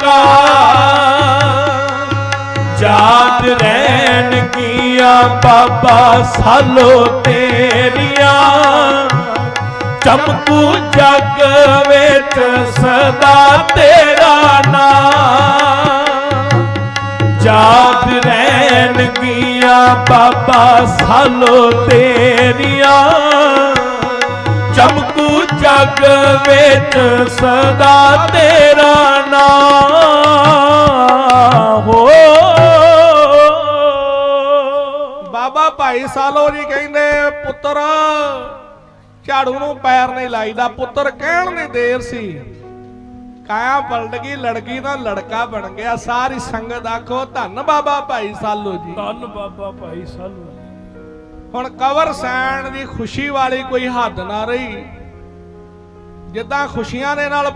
ਕਾ ਜਾਤ ਬਾਬਾ ਸਾਲੋ ਤੇਰੀਆਂ ਚਮਕੂ ਜਗ ਵਿੱਚ ਸਦਾ ਤੇਰਾ ਨਾਮ ਜਾਤ ਰਹਿਣ ਕੀਆ ਬਾਬਾ ਸਾਲੋ ਤੇਰੀਆਂ ਚਮਕੂ ਜਗ ਵਿੱਚ ਸਦਾ ਤੇ ਬਾਬਾ ਭਾਈ ਸਾਲੋ ਜੀ ਕਹਿੰਦੇ ਪੁੱਤਰ ਝਾੜੂ ਨੂੰ ਪੈਰ ਨਹੀਂ ਲਾਈਦਾ ਪੁੱਤਰ ਕਹਿਣ ਦੀ ਦੇਰ ਸੀ। ਕਾਇਆ ਪਲਟ ਗਈ ਲੜਕੀ ਦਾ ਲੜਕਾ ਬਣ ਗਿਆ। ਸਾਰੀ ਸੰਗਤ ਆਖੋ ਧੰਨ ਬਾਬਾ ਭਾਈ ਸਾਲੋ ਜੀ। ਧੰਨ ਬਾਬਾ ਭਾਈ ਸਾਲੋ ਹੁਣ ਕਵਰ ਸੈਣ ਦੀ ਖੁਸ਼ੀ ਵਾਲੀ ਕੋਈ ਹੱਦ ਨਾ ਰਹੀ। ਜਿੱਦਾਂ ਖੁਸ਼ੀਆਂ ਦੇ ਨਾਲ